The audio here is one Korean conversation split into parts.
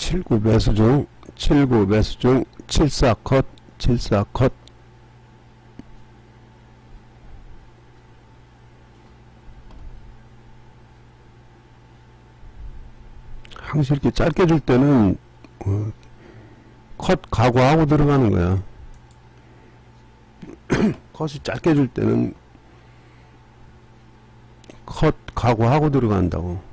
79 매수 중, 79 매수 중, 74 컷, 74 컷. 항상 이렇게 짧게 줄 때는, 어, 컷 각오하고 들어가는 거야. 컷이 짧게 줄 때는, 컷 각오하고 들어간다고.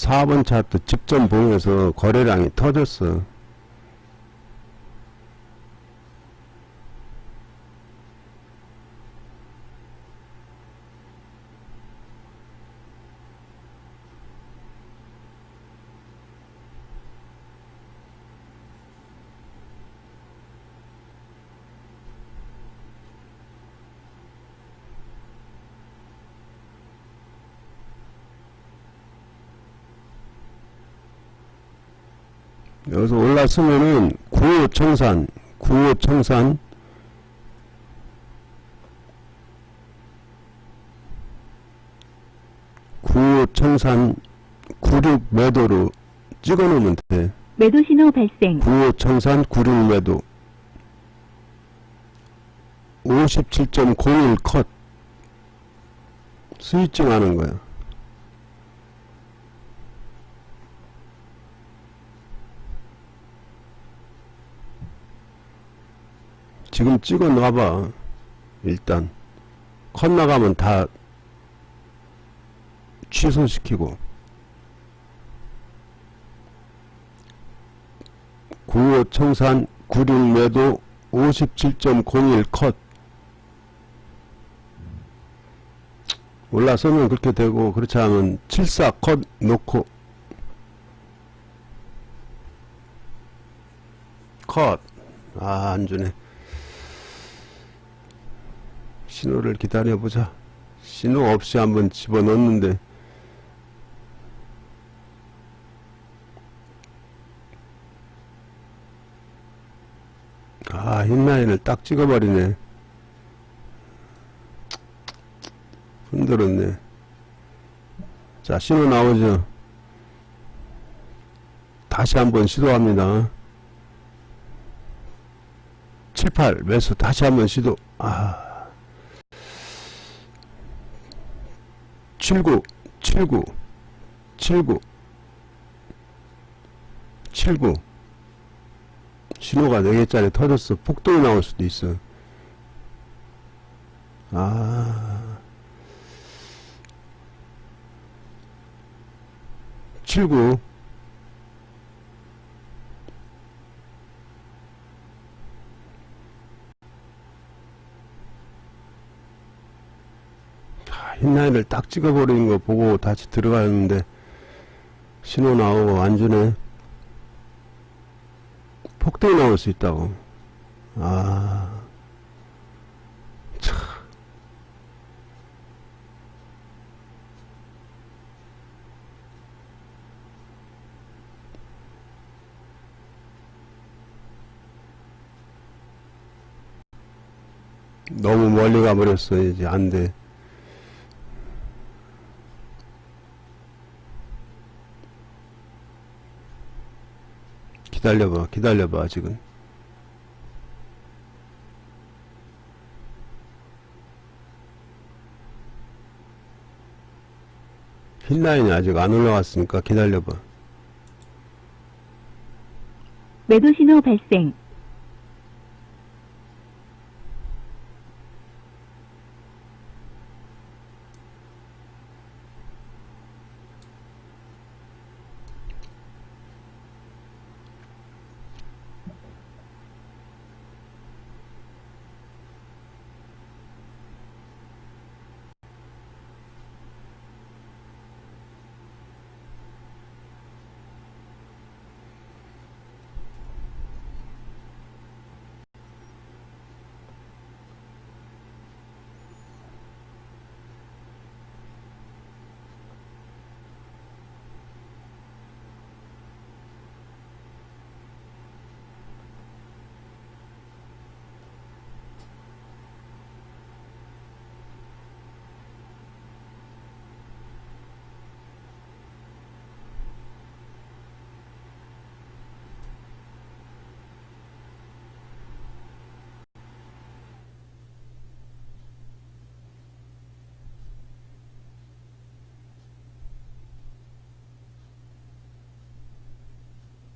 사번 차트 직전 봉에서 거래량이 터졌어. 여기서 올랐으면은 구호 청산, 구호 청산, 구호 청산 96 매도로 찍어 놓으면 돼. 매도 신호 발생. 구호 청산 96 매도 57.01 컷 스위칭 하는 거야. 지금 찍어 놔봐. 일단. 컷 나가면 다 취소시키고. 95 청산 96 매도 57.01 컷. 올라서면 그렇게 되고, 그렇지 않으면 74컷 놓고, 컷. 아, 안 주네. 신호를 기다려보자. 신호 없이 한번 집어넣는데, 아, 흰라인을 딱 찍어버리네. 흔들었네. 자, 신호 나오죠? 다시 한번 시도합니다. 7, 8 매수 다시 한번 시도. 아. 79, 79, 79, 79. 신호가 4개짜리 터졌어. 폭동이 나올 수도 있어. 아. 79. 아, 흰라인을 딱 찍어버리는 거 보고 다시 들어가는데 신호 나오고 안 주네. 폭동이 나올 수 있다고. 아. 참. 너무 멀리 가버렸어, 이제. 안 돼. 기다려봐, 기다려봐, 지금. 흰라인이 아직 안 올라왔으니까 기다려봐. 매도 신호 발생.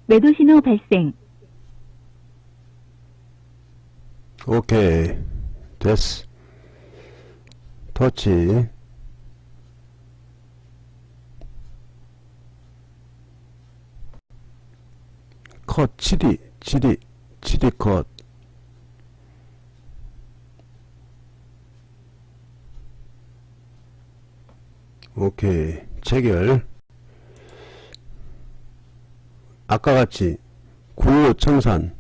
매도 신호 발생. 오케이. 됐어. 터치. 컷 7이 7이 7이 컷 오케이 체결 아까 같이 95 청산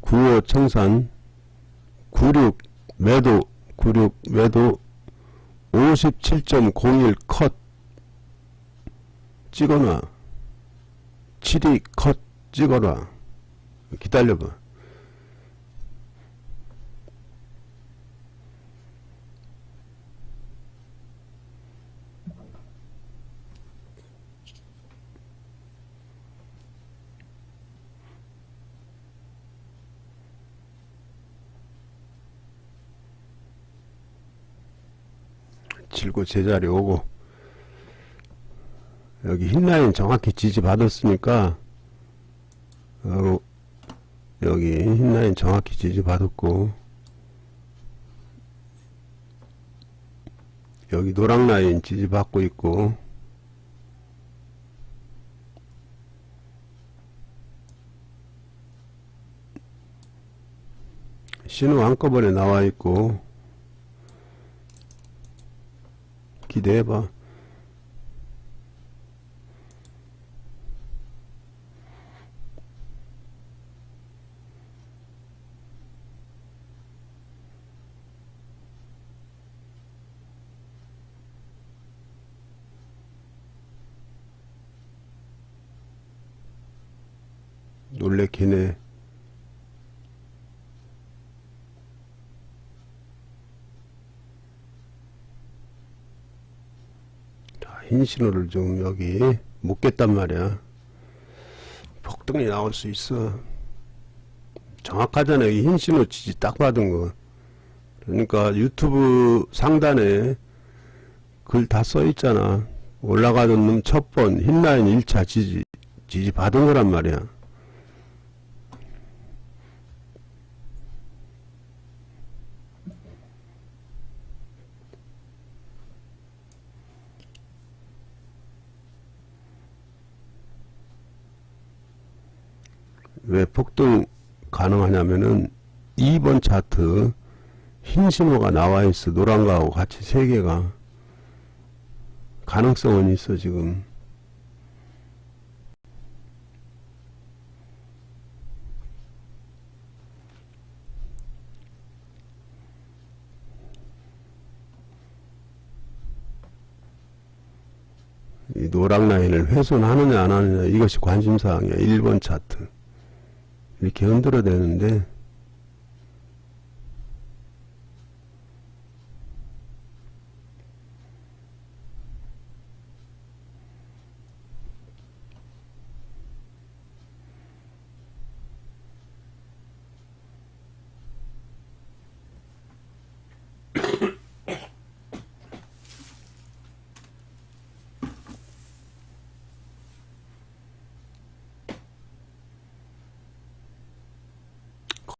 95 청산 96 매도 96 매도 57.01컷 찍어놔. 7이 컷 찍어라 기다려봐 질고 제자리 오고 여기 흰 라인 정확히 지지 받았으니까 바로 여기 흰 라인 정확히 지지 받았고 여기 노랑 라인 지지 받고 있고 신호 한꺼번에 나와 있고 기대해봐. 놀래키네. 자, 흰 신호를 좀 여기 못 깼단 말이야. 폭등이 나올 수 있어. 정확하잖아. 여기 흰 신호 지지 딱 받은 거. 그러니까 유튜브 상단에 글 다 써 있잖아. 올라가던 놈 첫 번 흰라인 1차 지지, 지지 받은 거란 말이야. 왜 폭등 가능하냐면은 2번 차트 흰 신호가 나와 있어. 노란 거하고 같이 세 개가 가능성은 있어 지금. 이 노랑 라인을 훼손하느냐 안 하느냐 이것이 관심사항이야 1번 차트 이렇게 흔들어야 되는데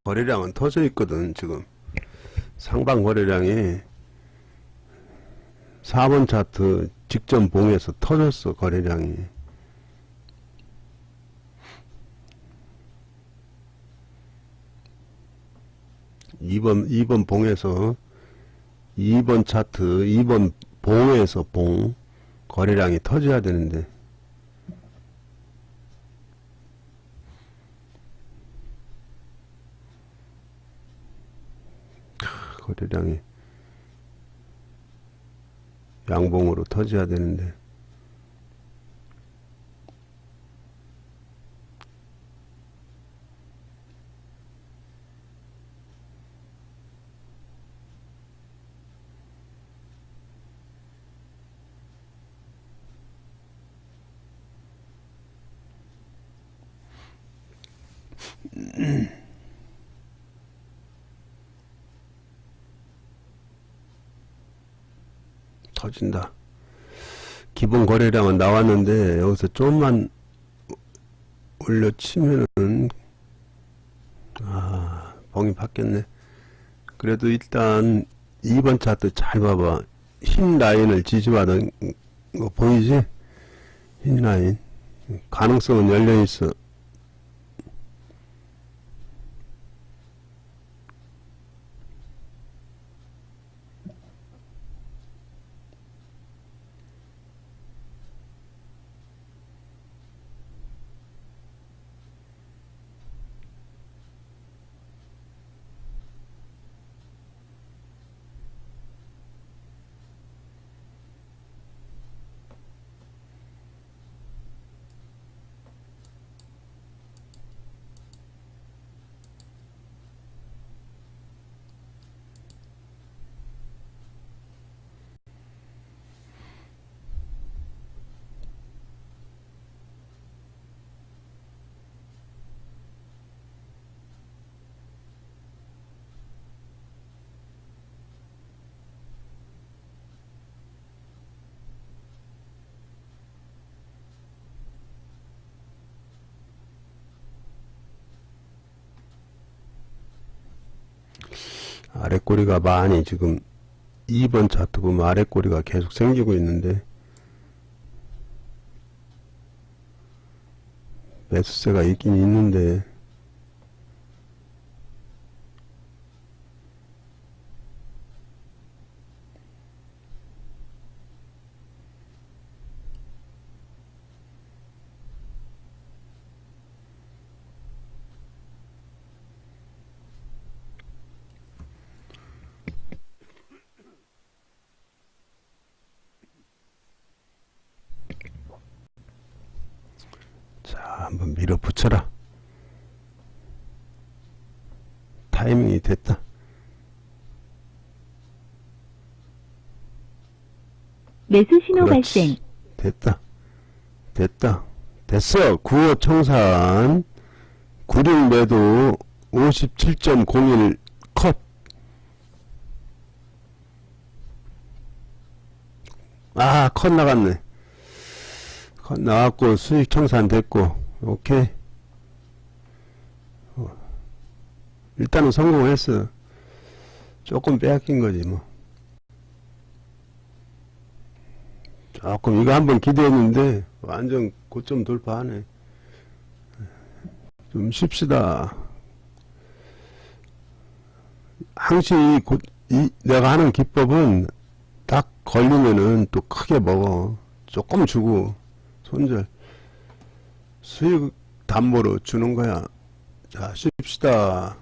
거래량은 터져 있거든 지금. 상방 거래량이 4번 차트 직전 봉에서 터졌어 거래량이. 이번이번 봉에서 2번 차트 2번 봉에서 봉 거래량이 터져야 되는데 거래량이 양봉으로 터져야 되는데 터진다. 기본 거래량은 나왔는데 여기서 좀만 올려치면은 아 봉이 바뀌었네. 그래도 일단 2번 차트 잘 봐봐. 흰 라인을 지지받은 거 보이지? 흰 라인. 가능성은 열려 있어 아래 꼬리가 많이 지금 2번 차트 보면 아래 꼬리가 계속 생기고 있는데 매수세가 있긴 있는데 자 한번 밀어붙여라 타이밍이 됐다 매수 신호 그렇지. 발생. 됐다. 됐다. 됐어. 9호 청산 96 매도 57.01 컷. 아, 컷 나갔네. 컷 나갔고 수익 청산 됐고. 오케이. 어. 일단은 성공했어. 조금 빼앗긴 거지 뭐. 조금 이거 한번 기대했는데 완전 고점 돌파하네. 좀 쉽시다. 이, 고, 이 내가 하는 기법은 딱 걸리면은 또 크게 먹어. 조금 주고 손절 수익 담보로 주는 거야. 자 쉽시다.